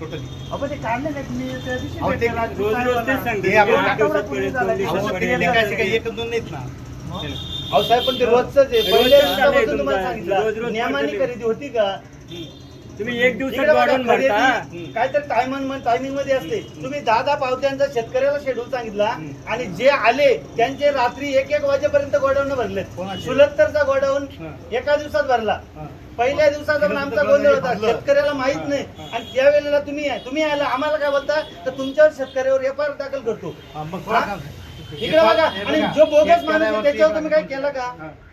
Totally आपण ते काढले नाहीत मी त्या दिवशी अहो, ते भेटलेला, रोज- रोज साहेबांना. तेच सांगते. हे ते आपण आठ आठवडा दिवसात पूर्वी वेळेस झाला. दोन दिवसात अहो, वेळेस. ते लेखा झाले. असे काही एक दोन नाहीत ना अहो साहेब पण ते रोजच आहे रोज पहिल्या चालू आहे दिवसापासून तुम्हाला तुमचं. सांगितलं रोज- रोज नियमाने पडलेली. खरेदी होती का तुम्ही एक दिवसात इकडे बघा, वाढवून भरता खरेदी काय तर टायमिंग टायमिंगमध्ये असते तुम्ही दहा दहा पावत्यांचा शेतकऱ्याला शेड्यूल सांगितला आणि जे आले त्यांचे रात्री एक एक वाजेपर्यंत गोडाऊन भरले कोणाचे? सुलत्तरचा गोडाऊन हा. एका दिवसात भरला हा. पहिल्या दिवसाचा आमचा गोंधळ होता. शेतकऱ्याला माहीत. नाही. आणि त्या वेळेला तुम्ही तुम्ही आला आम्हाला काय बोलता? तर तुमच्यावर शेतकऱ्यावर एफ आय दाखल करतो. इकडे बघा. आणि जो बोगस माणूस त्याच्यावर तुम्ही काय. केलं का?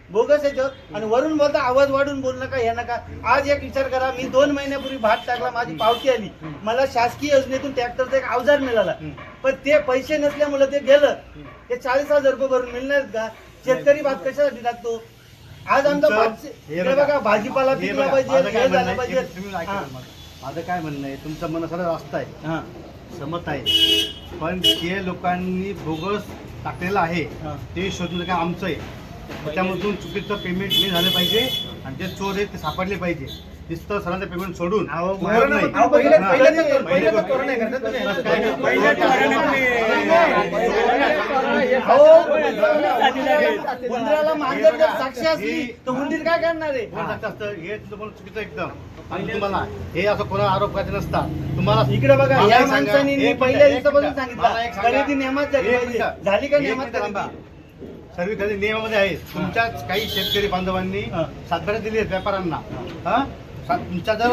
बोगस याच्यावर. आणि वरून बोलता आवाज वाढून बोल नका हे नका. आज एक विचार करा. मी दोन महिन्यापूर्वी भात टाकला माझी पावती आली. मला शासकीय योजनेतून ट्रॅक्टरचा एक अवजार मिळाला. पण ते पैसे नसल्यामुळे ते गेलं. ते चाळीस हजार रुपये भरून मिळणार का? शेतकरी भात कशासाठी टाकतो? आज आमचा तुमचं- हे बघा भाजीपाला हे पिकला बघा, पाहिजे माझं काय हे म्हणणं झालं आहे, पाहिजे एक तुम्ही ऐका हा. मला. माझं काय म्हणणं आहे तुमचं मन सगळं रास्त आहे हा. समत आहे पण जे लोकांनी बोगस टाकलेलं आहे हा. ते शोधणं काय आमचं आहे त्याच्यामधून चुकीचं पेमेंट नाही झालं पाहिजे आणि जे चोर आहेत ते सापडले पाहिजे नुसतं सरांचं पेमेंट सोडून अहो, उपयोग बरोबर नाही. अहो, पहिले- हा. पहिले तर- पहिले पहिले तर तर- करू नाही करता तुम्ही. बस काय नाही. पहिले तर करू अहो, उंदराला मांजर जर साक्षी असली तर उंदीर काय करणार आहे कोण साक्षी असतं? हे चुकीचं एकदम आणि तुम्हाला हे असं कोणा आरोप करायचे नसतात तुम्हाला इकडे बघा मला या एक सांगा, माणसाने एक पहिल्या मिनिट, एक दिवसापासून मिनिट. सांगितलं मला एक सांगा. खरेदी नियमात झाली एक पाहिजे मिनिट. झाली का एक नियमात मिनिट थांबा. खरेदी? सर्व खरेदी नियमामध्ये आहे तुमच्याच काही शेतकरी बांधवांनी. सातबारा दिली आहेत व्यापाऱ्यांना हा तुमच्या जर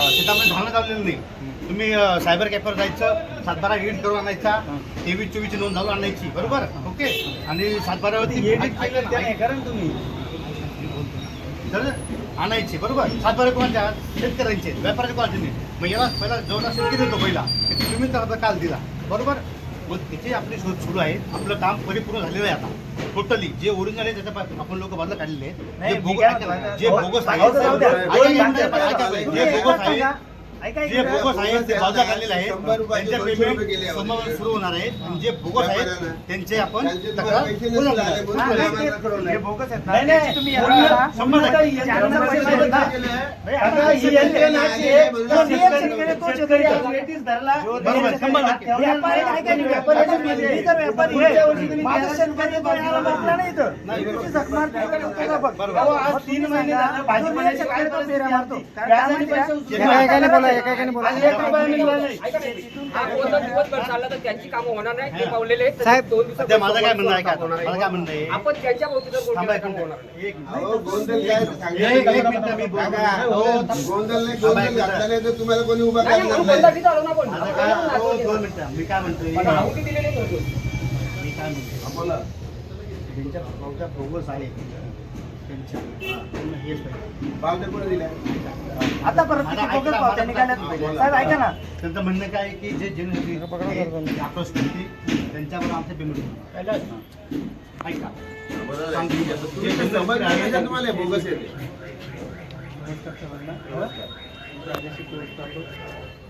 शेतामध्ये धारणं चाललेलं नाही तुम्ही सायबर कॅफेवर जायचं सातबारा एडिट करून आणायचा तेवीस चोवीस नोंद घालून आणायची बरोबर? ओके? आणि सातबारावरती edit केलं ते नाही करा ना तुम्ही. तर आणायची बरोबर? सातबारा कोणाच्या? शेतकऱ्यांचे. व्यापाऱ्याचे कोणाचे नाही मग याला पहिला जेवढा शेतकरी होतो पहिला. तुम्ही तर आता काल दिला बरोबर? मग त्याची आपली शोध सुरू आहे. आपलं काम परिपूर्ण झालेलं आहे आता. टोटली जे ओरिजिनल आहे त्याच्या आपण लोक बदल काढलेले आहेत. जे बोगस जे आहे जे बोगस. आहे जे. बोगस ते बाजूला काढलेले आहे शंभर रुपयाचे त्यांचे दोनशे रुपये गेले पेमेंट. सोमवारी सुरू होणार आहे आणि जे बोगस आहेत. त्यांचे आपण तक्रार बोगस. त्याची कामं होणार नाही. ते पावलेले आहेत. साहेब, दोन दिवसात माझं काय म्हणणं आहे का काय म्हणणं आहे? आपण त्यांच्या. नाही गोंधळ. काका, हो, गोंधळ नाही. गोंधळ. घातला तर तुम्हाला कोणी उभा नाही, काय? हो, दोन मिनिटं. मी काय म्हणतोय? पण आहुती दिलेली नव्हती. मी काय म्हणतोय? ज्यांच्या भाऊच्या बोगस आहे. त्यांच्या त्यांना हेच पाहिजे. पावते कोणी दिल्या? आता परत आता किती बोगस ऐका, पावत्या मला- निघाल्यात मला- साहेब ऐका ना. त्यांचं म्हणणं काय आहे की जे करते त्यांच्यावर आमचं पेमेंट ऐका. जे आहे, तुम्हाला बोगस येते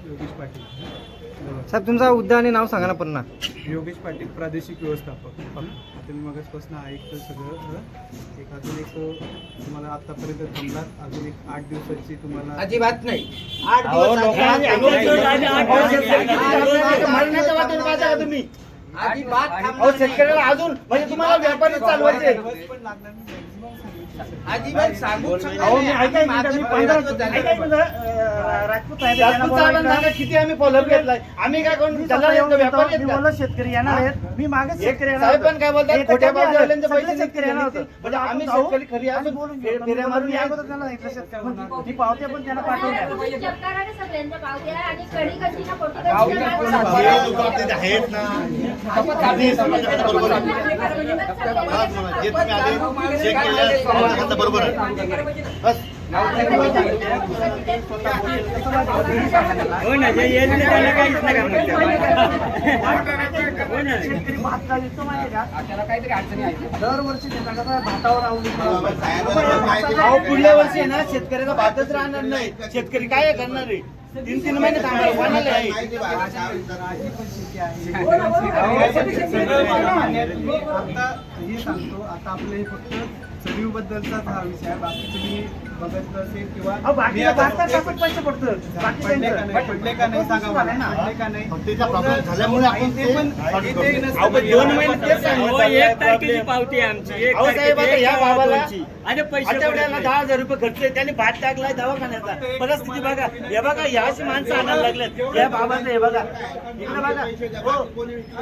योगेश पाटील. साहेब तुमचा उद्या आणि नाव सांगा ना पुन्हा. योगेश पाटील प्रादेशिक व्यवस्थापक. आता मी मगाचपासून ऐकतं सगळं. एक अजून एक तुम्हाला आतापर्यंत थांबलात. अजून एक आठ दिवसाची तुम्हाला अजिबात नाही. आठ दिवस तुम्ही? शेतकऱ्याला अजून म्हणजे तुम्हाला व्यापारी चालवायचे. अजिबात पंधरा अं, राजपूत साहेब साहेबांना किती आम्ही फॉलोअप घेतलाय आम्ही काय कोण मी त्याला स्वतः येऊन येतो व्यापारी मी आहेत का? बोललो शेतकरी येणार आहेत मी मागे एक शेतकरी येणार साहेब होतो. पण काय बोलतात हे तर खोट्या? बाजूवाल्यांचे सगळे पैसे शेतकरी येणार निघतील. होते. म्हणजे आम्ही आपण जाऊ, शेतकरी खरी आणि असून बोलून घेऊ. फेऱ्या मारून मी या. अगोदर त्यांना सांगितलं शेतकरी ती पावत्या पण त्यांना पाठवल्या सरकारने सगळ्यांच्या पावत्या आणि कडी कशी ना खोटी पावत्या कशी कोण ना पावत्या? जे लोक आपले जे आहेत ना ते समाजाच्या बरोबर आहे. हा, जे तुम्ही आले चेक केलं समाजाच्या बरोबर आहे बस शेतकरी भात का विकतो माहिती का त्याला काहीतरी अडचणी आहेत दरवर्षी भातावर अहो पुढल्या वर्षी आहे ना शेतकऱ्याचा भातच राहणार नाही. शेतकरी काय करणार आहे? तीन तीन महिने थांबायला आहे? आता हे सांगतो आता आपलं हे फक्त चढीव बद्दलचाच हा विषय आहे. बाकी तुम्ही बघितलं असेल किंवा अहो, मी बाकीला आता भागतात टाकून पैसे पडतं बाकी पडले का त्यांचं. नाही पडले का नाही सांगा मला. झालंय ना. पडले का नाही? फक्त त्याचा problem झाल्यामुळे आपण इथे पण ते इथे नसतं अहो, पण दोन महिने तेच सांगत हो, चाललंय एक तारखेची problem. पावती आहे आमची. एक अहो, साहेब, तारखेची, आता एक या किंवा बाबाला दोनची. आणि पैसे पडत आठवड्याला नाही. दहा हजार रुपये खर्च आहे. त्याने भात टाकलाय दवाखान्याचा. परिस्थिती बघा. हे बघा या अशी माणसं आणायला लागल्यात या बाबाचं हे बघा. इकडे बघा. हो.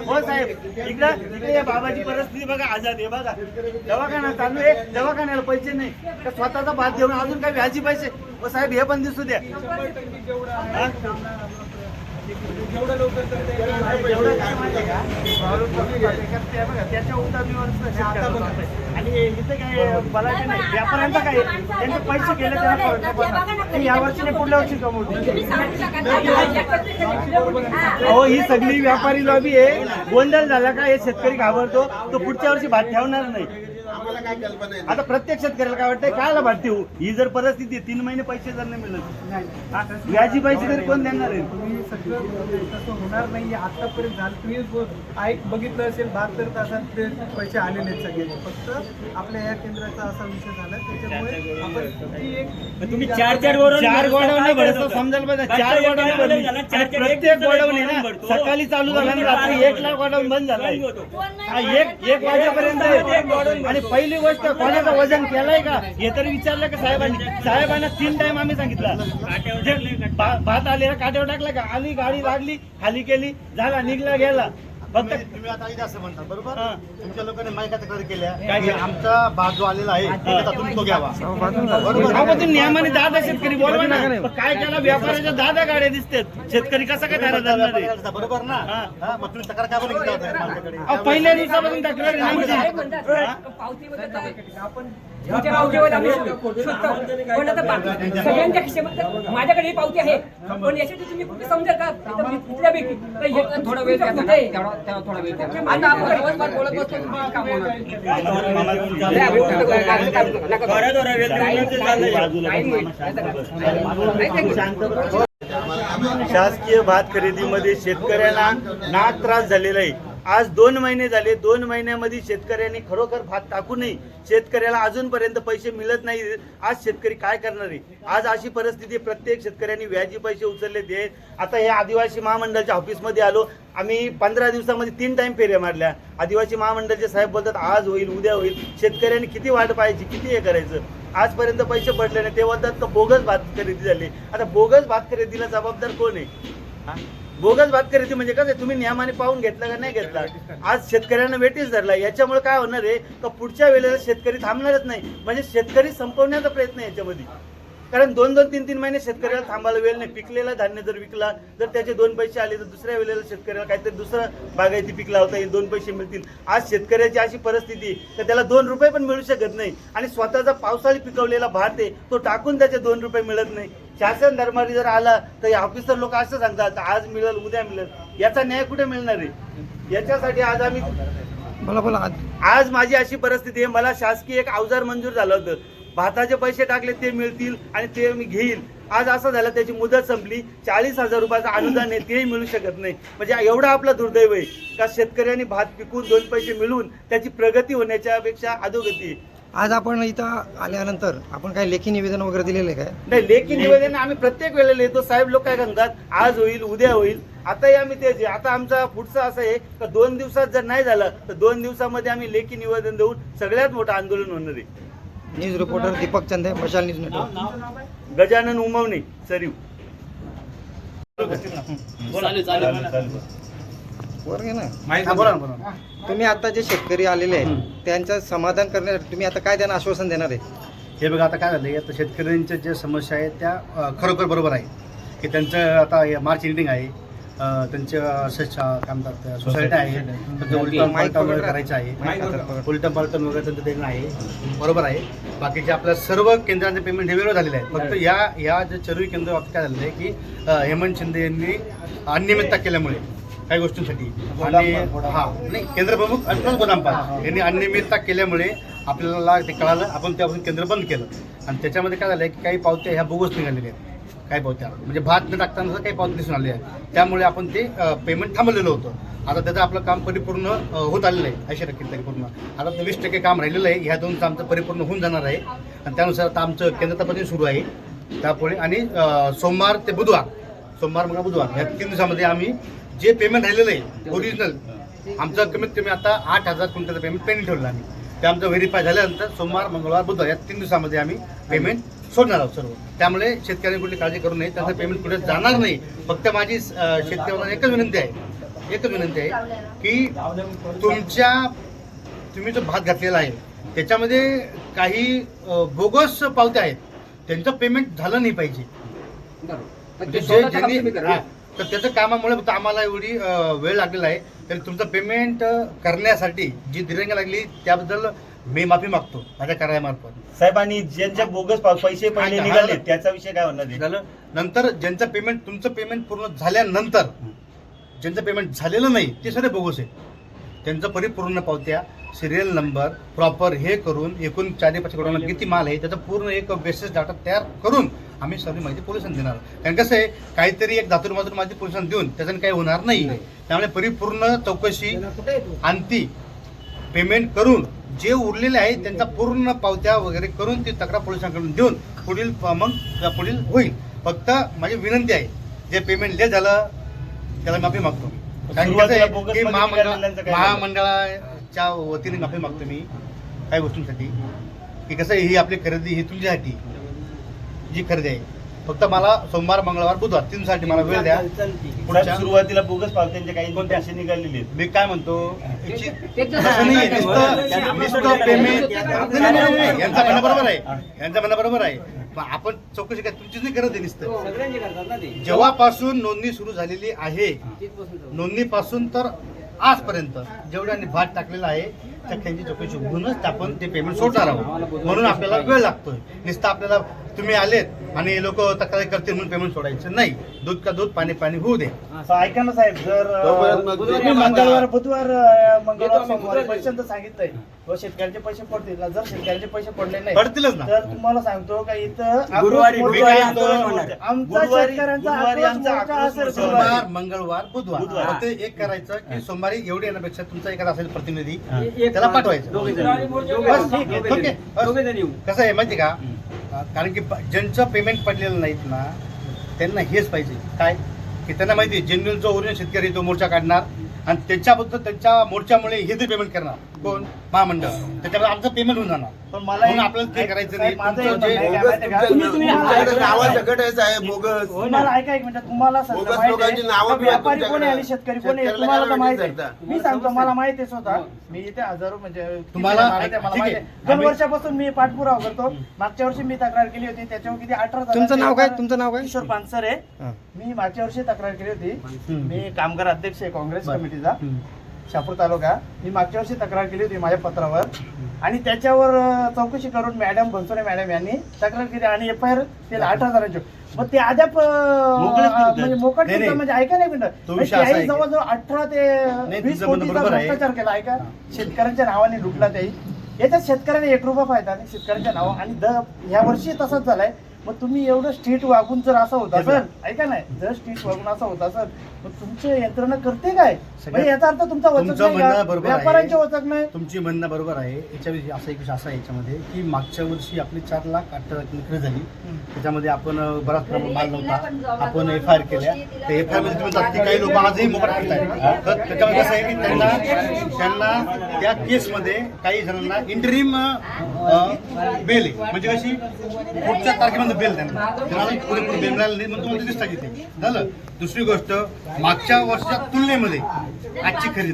हो साहेब. इकडे इकडे या बाबाची परिस्थिती बघा आजाद आहे. बघा. दवाखाना चालू आहे. दवाखान्याला पैसे नाही. तर स्वतःचा भात देऊन अजून काय व्याजी पैसे? हो साहेब हे पण दिसू द्या. हा? त्याच्या उतामीवर. आणि इथे काय नाही. व्यापाऱ्यांचा काय? त्यांचे पैसे गेले त्यांना या वर्षी पुढल्या नाही. अहो ही सगळी व्यापारी लॉबी आहे. गोंधळ झाला का हे शेतकरी घाबरतो. तो पुढच्या वर्षी भात ठेवणार नाही. काय कल्पना आहे आता प्रत्येक शेतकऱ्याला काय वाटतंय? कायला भात ठेवू? ही जर परिस्थिती आहे, तीन महिने पैसे जर नाही मिळत. हा, व्याजी पैसे तरी कोण देणार आहे? तुम्ही सगळं तसं होणार नाही. आतापर्यंत झालं. तुम्ही ब- ऐक बघितलं असेल बहात्तर तासात ते पैसे आलेले आहेत सगळे. फक्त आपल्या या केंद्राचा असा विषय झाला. त्याच्यामुळे आपण किती एक तुम्ही चार चार वरून चार भरता, काय भरतो? समजायला पाहिजे. काय चार काय एका भरली झाला, आणि प्रत्येक एक ना. भरतो. सकाळी चालू झाला आणि रात्री एक लाख गोडाऊन बंद झालाय. हा एक एक वाजेपर्यंत आहे. आणि पहिली गोष्ट कोणाचं वजन केलंय का? हे तरी विचारलं का साहेबांनी? साहेबांना तीन टाइम आम्ही सांगितलं. भात आले काट्यावर टाकला का? आली गाडी लागली खाली केली झाला निघला गेला. तुम्ही तुम्ही आता इथे असं म्हणता बरोबर हा. तुमच्या लोकांनी माहिती तक्रार केल्या की? आमचा भात जो आलेला आहे त्याचा तुम्ही तो घ्यावा बरोबर आपण तुम्ही नियमाने दादा शेतकरी बोलवा ना पण काय केला व्यापाऱ्याच्या दादा गाड्या दिसतात शेतकरी कसा काय दारा आहे बरोबर ना हा. मग तुम्ही तक्रार का बरं केली होती माझ्याकडे? अहो, पहिल्या दिवसापासून तक्रार आहे ना आमची. साहेब म्हणतात? पावतीमध्ये तर- तुमच्या पावतीवर आम्ही शोधतो. पण आता पा- सगळ्यांच्या खिशेमध्ये माझ्याकडे ही पावती आहे पण तुम्ही कुठे समजेल का तर हे थोडा वेळ द्या. कुठे? आता आपण दिवसभर बोलत बसतो तुम्ही काम होणार नाही. नाही, आम्ही कुठं काय- काय- काय- नका करू. नाही, नाही, नाही, नाही. शासकीय भात खरेदीमध्ये शेतकऱ्यांना ना त्रास झालेला आहे आज दोन महिने झाले दोन महिन्यामध्ये शेतकऱ्यांनी खरोखर भात टाकू नये. शेतकऱ्याला अजूनपर्यंत पैसे मिळत नाही. आज शेतकरी काय करणार आहे? आज अशी परिस्थिती प्रत्येक शेतकऱ्यांनी व्याजी पैसे उचलले ते. आता हे आदिवासी महामंडळाच्या ऑफिसमध्ये आलो. आम्ही पंधरा दिवसामध्ये तीन टाइम फेऱ्या मारल्या. आदिवासी महामंडळाचे साहेब बोलतात आज होईल उद्या होईल. शेतकऱ्यांनी किती वाट पाहायची? किती हे करायचं? आजपर्यंत पैसे पडले नाही. ते बोलतात का बोगस भात खरेदी झाली. आता बोगस भात खरेदीला जबाबदार कोण आहे? हा? बोगस भातकरी ती म्हणजे कसं तुम्ही नियमाने पाहून घेतला का नाही घेतला? आज शेतकऱ्यांना वेटीस धरला याच्यामुळे काय होणार आहे का पुढच्या वेळेला शेतकरी थांबणारच नाही. म्हणजे शेतकरी संपवण्याचा प्रयत्न याच्यामध्ये. कारण दोन दोन तीन तीन महिने शेतकऱ्याला थांबायला वेळ नाही. पिकलेला धान्य जर विकला जर त्याचे दोन पैसे आले तर दुसऱ्या वेळेला शेतकऱ्याला काहीतरी दुसरा बागायती पीक लावता येईल दोन पैसे मिळतील. आज शेतकऱ्याची अशी परिस्थिती तर त्याला दोन रुपये पण मिळू शकत नाही. आणि स्वतःचा पावसाळी पिकवलेला भात आहे तो टाकून त्याचे दोन रुपये मिळत नाही. शासन दरबारी जर आला तर ऑफिसर लोक असं सांगतात आज मिळेल उद्या मिळेल. याचा न्याय कुठे मिळणार आहे? याच्यासाठी आज आम्ही बोला बोला. आज माझी अशी परिस्थिती आहे मला शासकीय एक अवजार मंजूर झालं होतं. भाताचे पैसे टाकले ते मिळतील आणि ते मी घेईल. आज असं झालं त्याची मुदत संपली. चाळीस हजार रुपयाचं अनुदान आहे तेही मिळू शकत नाही. म्हणजे एवढा आपला दुर्दैव आहे का शेतकऱ्यांनी भात पिकून दोन पैसे मिळवून त्याची प्रगती होण्याच्या पेक्षा अधोगती आहे. आज आपण इथं आल्यानंतर आपण काही लेखी निवेदन वगैरे दिलेलं आहे काय? नाही लेखी निवेदन आम्ही प्रत्येक वेळेला येतो साहेब लोक काय सांगतात आज होईल उद्या होईल. आताही आम्ही तेच आहे. आता आमचा पुढचं असं आहे का दोन दिवसात जर नाही झालं तर दोन दिवसामध्ये आम्ही लेखी निवेदन देऊन सगळ्यात मोठं आंदोलन होणार आहे. News reporter Deepak Chande Mashal news network. Gajanan Umavane सरीव. वर घे ना? हा, बोला ना, बोला ना. तुम्ही आता जे शेतकरी आलेले आहेत त्यांचं समाधान करण्यासाठी तुम्ही आता काय त्यांना आश्वासन देणार आहे? हे बघा आता काय झालं आता शेतकऱ्यांच्या ज्या समस्या आहेत त्या अ, खरोखर बरोबर आहे. की त्यांचं आता हे मार्च एंडिंग आहे अ, अ, काय म्हणतात सोसायटी आहे त्यांचं उलटन पालटन वगैरे करायचं आहे. उलटन पालटन वगैरे त्यांचं देणं आहे बरोबर आहे. बाकीचे आपल्या सर्व केंद्रांचे पेमेंट हे वेगळं झालेलं आहे. फक्त या या जे चरवी केंद्र बाबतीत काय झालेलं आहे की अ, हेमंत शिंदे यांनी अनियमितता केल्यामुळे काही गोष्टींसाठी. आणि हा नाही केंद्र प्रमुख आणि प्लस गोदामपाल यांनी अनियमितता केल्यामुळे आपल्याला ते कळालं आपण त्यापासून केंद्र बंद केलं. आणि त्याच्यामध्ये काय झालं की काही पावत्या ह्या बोगस निघालेल्या आहेत. काही पावत्या? म्हणजे भात न टाकताना काही पावत्या दिसून आले आहे त्यामुळे आपण ते पेमेंट थांबवलेलं होतं. आता त्याचं आपलं काम परिपूर्ण होत आलेलं आहे. ऐंशी टक्के तरी पूर्ण. आता वीस टक्के काम राहिलेलं आहे. ह्या दोनचं आमचं परिपूर्ण होऊन जाणार आहे. आणि त्यानुसार आता आमचं केंद्र तपासणी सुरू आहे. त्यापुढे आणि सोमवार ते बुधवार. सोमवार मग बुधवार. या तीन दिवसामध्ये आम्ही जे पेमेंट राहिलेलं आहे ओरिजिनल आमचं कमीत कमी आता आठ हजार क्विंटलचं पेमेंट पेंडिंग ठेवलं आम्ही. ते आमचं व्हेरीफाय झाल्यानंतर सोमवार मंगळवार बुधवार या तीन दिवसामध्ये आम्ही पेमेंट सोडणार आहोत सर्व. त्यामुळे शेतकऱ्यांनी कुठली काळजी करू नये त्यांचं पेमेंट कुठे जाणार नाही. फक्त माझी शेतकऱ्यांना एकच विनंती आहे एकच विनंती आहे की तुमच्या तुम्ही जो भात घातलेला आहे त्याच्यामध्ये काही बोगस पावत्या आहेत. त्यांचं पेमेंट झालं नाही पाहिजे. तर त्याच्या कामामुळे फक्त आम्हाला एवढी वेळ लागलेला आहे तर तुमचं पेमेंट करण्यासाठी जी दिरंगी लागली त्याबद्दल मी माफी मागतो माझ्या कार्यामार्फत साहेबांनी ज्यांच्या बोगस पैसे पहिले निघाले. त्याचा विषय काय होणार? झालं नंतर ज्यांचं पेमेंट तुमचं पेमेंट पूर्ण झाल्यानंतर ज्यांचं पेमेंट झालेलं नाही ते सगळे बोगस आहे त्यांचं परिपूर्ण पावत्या सिरियल नंबर प्रॉपर हे करून एकूण चारी पाच करोड किती माल आहे त्याचा पूर्ण एक बेसिस डाटा तयार करून आम्ही सर्व माहिती पोलिसांना देणार. कारण कसं आहे काहीतरी एक धातूर मातूर माहिती पोलिसांना देऊन त्याच्यानं काही होणार नाही. त्यामुळे परिपूर्ण चौकशी आणती पेमेंट करून जे उरलेले आहे त्यांचा पूर्ण पावत्या वगैरे करून ती तक्रार पोलिसांकडून देऊन पुढील मग पुढील होईल. फक्त माझी विनंती आहे जे पेमेंट लेट झालं त्याला माफी मागतो. कारण कसं सुरुवातीला आहे बोगस की मध्ये महामंडळ निघालेल्यांचं काय झालं? महामंडळाच्या वतीने माफी मागतो मी काही गोष्टींसाठी. की कसं आहे, ही आपली खरेदी ही तुमच्यासाठी. जी खरेदी आहे. फक्त मला सोमवार मंगळवार बुधवार तीन साठी मला वेळ द्या. पुढच्या सुरुवातीला बोगस पावत्यांचे काही पैसे निघालेले आहेत. मी काय म्हणतो याची- ते तर तसं नाही नुसतं नुसतं पेमेंट नाही, नाही, नाही, नाही. यांचं म्हणणं बरोबर आहे. यांचं म्हणणं बरोबर आहे. आपण चौकशी काय तुमचीच नाही करत आहे नुसतं. जेव्हापासून नोंदणी सुरू झालेली आहे नोंदणीपासून तर आजपर्यंत जेवढ्यांनी भात टाकलेला आहे त्या त्यांची चौकशी होऊनच आपण ते पेमेंट सोडणार आहोत. म्हणून आपल्याला वेळ लागतोय. नुसतं आपल्याला तुम्ही आलेत आणि लोक तक्रारी करतील म्हणून पेमेंट सोडायचं. नाही दूध का दूध पाणी पाणी होऊ दे. ऐका ना साहेब जर तुम्ही मंगळवार बुधवार मंगळवार सोमवार. पर्यंत सांगितलंय. व शेतकऱ्यांचे पैसे पडतील. ना जर शेतकऱ्यांचे पैसे पडले नाही पडतीलच ना. तर तुम्हाला सांगतो का इथं गुरुवारी-. आमचा शेतकऱ्यांचा मंगळवार बुधवार. फक्त एक करायचं की सोमवारी एवढे येण्यापेक्षा तुमचा एखादा असेल प्रतिनिधी त्याला पाठवायचं. कसं आहे माहिती का? कारण की ज्यांचं पेमेंट पडलेलं नाहीत ना त्यांना हेच पाहिजे. काय? की त्यांना माहिती आहे जेन्युन जो ओरिजिनल शेतकरी तो मोर्चा काढणार. आणि त्याच्याबद्दल त्यांच्या मोर्चामुळे हे ते पेमेंट करणार. कोण? महामंडळ. त्याच्यामुळे आमचं पेमेंट होऊन जाणार. पण मला म्हणून आपल्याला ते करायचं नाही. साहेब, माझं एक तुमचं जे- म्हणणं आहे, काय बोगस माहिती आहे का? तुमच्या- तुम्ही- तुम्ही- तुमच्याकडे नावाचं गट आहे साहेब बोगस. तुम्हाला ऐका एक मिनिट. तुम्हाला सगळं बोगस माहिती लोकांची आहे नावं का बी आहेत व्यापारी कोण आहे आणि. शेतकरी कोण? आहे शेतकऱ्याला तुम्हाला तर काय माहिती माहिती आहे? मी सांगतो मला माहिती आहे स्वतः. मी इथे हजारो म्हणजे किती तुम्हाला- माल आहे ते मला ठीक माहिती आहे. दोन आम्ही- वर्षापासून मी पाठपुरावा करतो. मागच्या वर्षी मी तक्रार केली होती त्याच्यावर किती अठरा तुमचं नाव काय? तुमचं नाव काय? किशोर पानसर. आहे हा. मी मागच्या वर्षी तक्रार केली होती. मी कामगार अध्यक्ष आहे काँग्रेस. कमिटीचा. शापूर तालुका. मी मागच्या वर्षी तक्रार केली होती माझ्या पत्रावर. आणि त्याच्यावर चौकशी करून मॅडम बनसोडे मॅडम यांनी तक्रार केली आणि एफ आय आर केला. आठ हजारांची. मग ते अद्याप. म्हणजे मोकट नाही, नाही. म्हणजे ऐका नाही मिनिट. तो विषय असा आहे की- जवळजवळ अठरा ते नाही, वीस तुझं म्हणणं कोटीचा बरोबर आहे. भ्रष्टाचार केला ऐका. शेतकऱ्यांच्या नावाने लुटला त्याही याच्यात शेतकऱ्याने एक रुपया फायदा नाही शेतकऱ्यांच्या नाव आणि द ह्या वर्षी तसंच झालाय. मग तुम्ही एवढं स्ट्रीट वागून जर असं होत असेल ऐका नाही जर स्ट्रीट वागून असं होत असेल मग तुमची यंत्रणा करते काय? म्हणजे याचा अर्थ तुमचा वचक तुमचं नाही म्हणणं का? बरोबर आहे. व्यापाऱ्यांचे वचक नाही? तुमची म्हणणं बरोबर आहे. याच्याविषयी असा एक विषय असा आहे याच्यामध्ये की मागच्या वर्षी आपली चार लाख अठरा लाख विक्री झाली. त्याच्यामध्ये आपण अं, बराच प्रमाण माल नव्हता. आपण एफ आय आर केल्या त्या एफ आयमध्ये तुम्ही काही लोक आजही तर त्याच्यामध्ये कसं आहे की त्यांना त्यांना त्या केसमध्ये काही जणांना इंटरिम बेल आहे. म्हणजे कशी? पुढच्या तारखेमध्ये बेल त्यांना तुम्हाला बेल मिळाली नाही म्हणून तुम्हाला झालं. दुसरी गोष्ट मागच्या वर्षाच्या तुलनेमध्ये आजची खरेदी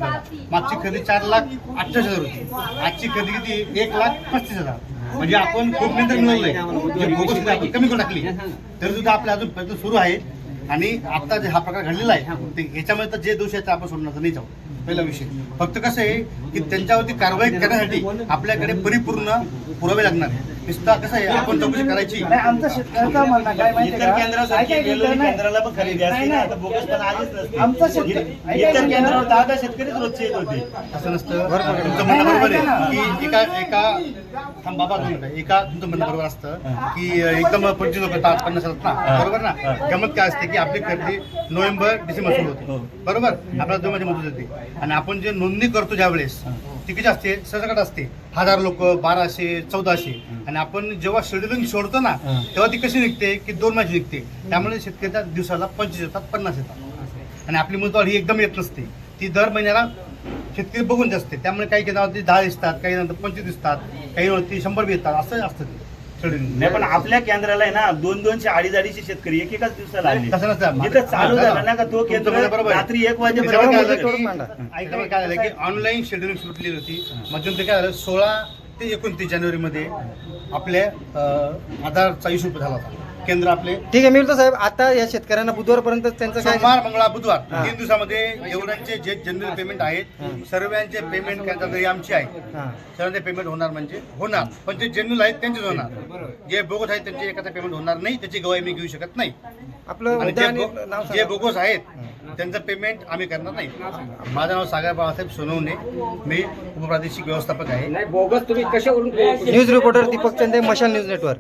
मागची खरेदी चार लाख अठ्ठावीस हजार होती. आजची खरेदी किती? एक लाख पस्तीस हजार. म्हणजे आपण खूप नंतर मिळवलंय म्हणजे आपण कमी करून टाकली. तरी सुद्धा आपल्या अजून प्रयत्न सुरू आहे आणि आता जे हा प्रकार घडलेला आहे ते याच्यामध्ये तर जे दोष आहेत आपण सोडण्याचा नाही जाऊ. पहिला विषय. फक्त कसं आहे की त्यांच्यावरती कारवाई करण्यासाठी आपल्याकडे परिपूर्ण पुरावे लागणार आहे नुसता कसं आहे आपण चौकशी करायची. नाही आमचं शेतकऱ्याचं म्हणणं काय माहिती इतर केंद्रासारखी. केंद्राला पण खरेदी असते ना. आता बोगस पण आलीच नसते. आमचं शेतकरी- ऐका, इतर ऐका. केंद्रावर दहा दहा शेतकरीच रोजचे येत होते. असं नसतं. तुमचं म्हणणं बरोबर आहे की एका एका थांब बाबा दोन मिनिटं. एका तुमचं म्हणणं बरोबर असतं की एकदम पंचवीस लोक येतात पन्नास येतात ना बरोबर ना? गमत काय असते की आपली खरेदी नोव्हेंबर डिसेंबर सुरू हो. होते बरोबर? आपल्याला दोन महिने मुदत येते आणि आपण जे नोंदणी करतो ज्या वेळेस ती किती असते सरसकट असते. हजार लोक बाराशे चौदाशे. आणि आपण जेव्हा शेड्युलिंग सोडतो ना तेव्हा ती कशी निघते? की दोन महिने निघते. त्यामुळे शेतकऱ्याच्या दिवसाला पंचवीस येतात पन्नास येतात. आणि आपली मुदत ही एकदम येत नसते. ती दर महिन्याला शेतकरी बघून असते त्यामुळे काही केंद्रावरती दहा दिसतात काही नंतर पंचवीस दिसतात काही शंभर बी येतात. असं असतं ते. नाही पण आपल्या केंद्राला आहे ना दोन दोनशे अडीच अडीचशे शेतकरी एकेकाच दिवसाला आले. जिथं चालू झालं ना का तो केंद्र आहे. रात्री एक वाजेपर्यंत काय झालं की- ऑनलाईन शेड्युलिंग सुटलेली होती. मध्यंतरी काय झालं सोळा ते एकोणतीस जानेवारीमध्ये आपल्या आधारचा इश्यू झाला होता. केंद्र आपले. ठीक आहे मिळतो साहेब. आता या शेतकऱ्यांना बुधवारपर्यंत त्यांचं काय सोमवार मंगळवार बुधवार. हा. तीन दिवसामध्ये एवढ्यांचे जे जनरल पेमेंट आहेत सर्वांचे पेमेंट कॅन्सर आमची आहे. हां. सर्वांचे पेमेंट होणार म्हणजे होणार. पण जे जनरल आहेत त्यांचेच होणार. जे बोगस आहेत त्यांचे एखादा पेमेंट होणार नाही त्याची गवाही मी घेऊ शकत नाही. आपलं आणि जे आणि बो- नाव जे सांगा. बोगस आहेत त्यांचं पेमेंट आम्ही करणार नाही. माझं नाव सागर बाळासाहेब सोनवणे. मी उपप्रादेशिक व्यवस्थापक आहे. नाही बोगस तुम्ही कशावरून news reporter Deepak Chande Mashal news network